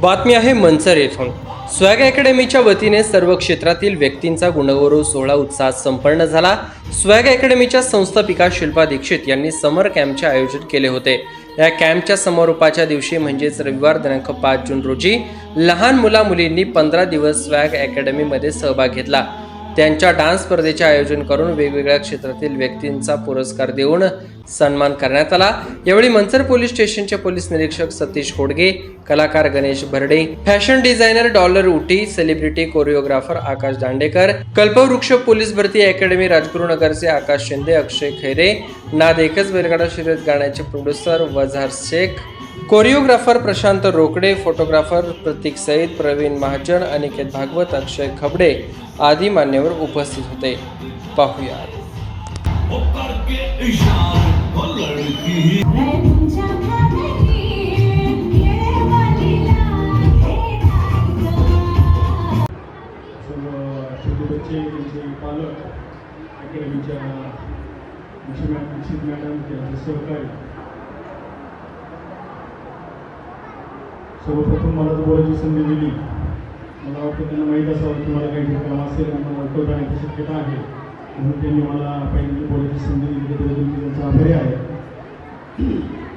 बातमी आहे मंचर येथून. स्वॅग अकॅडमीच्या वतीने सर्व क्षेत्रातील व्यक्तींचा गुणगौरव सोहळा उत्साहात संपन्न झाला. स्वॅग अकॅडमीच्या संस्थापिका शिल्पा दीक्षित यांनी समर कॅम्पचे आयोजन केले होते. या कॅम्पच्या समारोपाच्या दिवशी म्हणजेच रविवार दिनांक पाच जून रोजी लहान मुला मुलींनी पंधरा दिवस स्वॅग अकॅडमीमध्ये सहभाग घेतला. त्यांच्या डान्स स्पर्धेचे आयोजन करून वेगवेगळ्या क्षेत्रातील व्यक्तींचा पुरस्कार देऊन सन्मान करण्यात आला. यावेळी मंचर पोलीस स्टेशनचे पोलीस निरीक्षक सतीश खोडगे कलाकार गणेश भरडे फॅशन डिझायनर डॉलर Ooty celebrity choreographer Akash Dandekar Kalpavriksha police भरती अकॅडमी राजगुरुनगरचे आकाश शिंदे अक्षय खैरे नाद एकच बैलगाडा शर्यत गाण्याचे producer वझार Shaikh choreographer Prashant Rokade photographer Pratik Saeed Pravin Mahajan Aniket Bhagwat Akshay Khabde आदी मान्यवर उपस्थित होते. पाहूया. वो करके इशारे लड़की मैं तुमच्या घरी ये वालीला खेळायचं सर्व शिल्पीचे त्यांचे पालक अकॅडमीच्या दीक्षित दीक्षित मॅडम त्यांचे सहकारी सर्वप्रथम मला जर बोलायची संधी दिली. मला वाटतं त्यांना माहीत असावं की मला काही ठिकाण असेल आणि मला वर्कआउट जाण्याची शक्यता आहे. म्हणून त्यांनी मला पहिली बोलायची संधी दिली. त्याबद्दल मी त्यांचा आभारी आहे.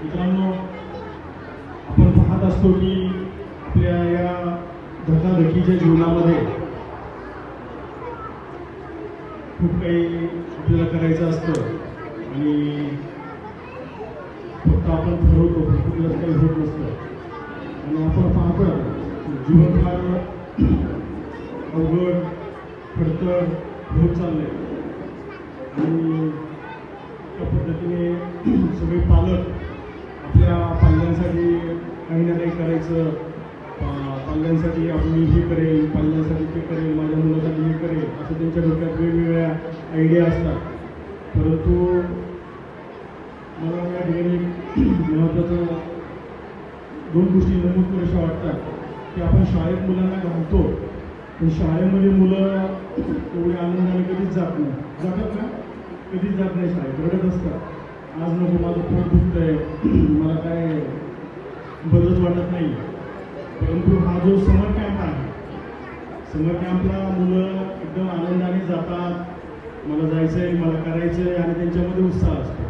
मित्रांनो आपण पाहत असतो की आपल्या या धकाधकीच्या जीवनामध्ये खूप काही आपल्याला करायचं असतं. आणि फक्त आपण ठरवतो फक्त काही होत नसतं. आणि आपण पाहतो जीवन अवघड खडतर होत चाललंय. आणि त्या पद्धतीने सगळे पालक आपल्या पाल्यांसाठी काही ना काही करायचं. पाल्यांसाठी आपण हे करेल पाल्यांसाठी ते करेल माझ्या मुलासाठी हे करेल असं त्यांच्या डोक्यात वेगवेगळ्या आयडिया असतात. परंतु मला या ठिकाणी महत्त्वाचं दोन गोष्टी नमूद करायच्या वाटतात की आपण शाळेत मुलांना घालतो पण शाळेमध्ये मुलं एवढे आनंदाने कधीच जात नाही. जातात ना? कधीच जात नाही शाळेत रडत असतात. आज नको माझं पोट आहे मला काय बरंच वाटत नाही. परंतु हा जो समर कॅम्प आहे समर कॅम्पला मुलं एकदम आनंदाने जातात. मला जायचं आहे मला करायचं आहे आणि त्यांच्यामध्ये उत्साह असतो.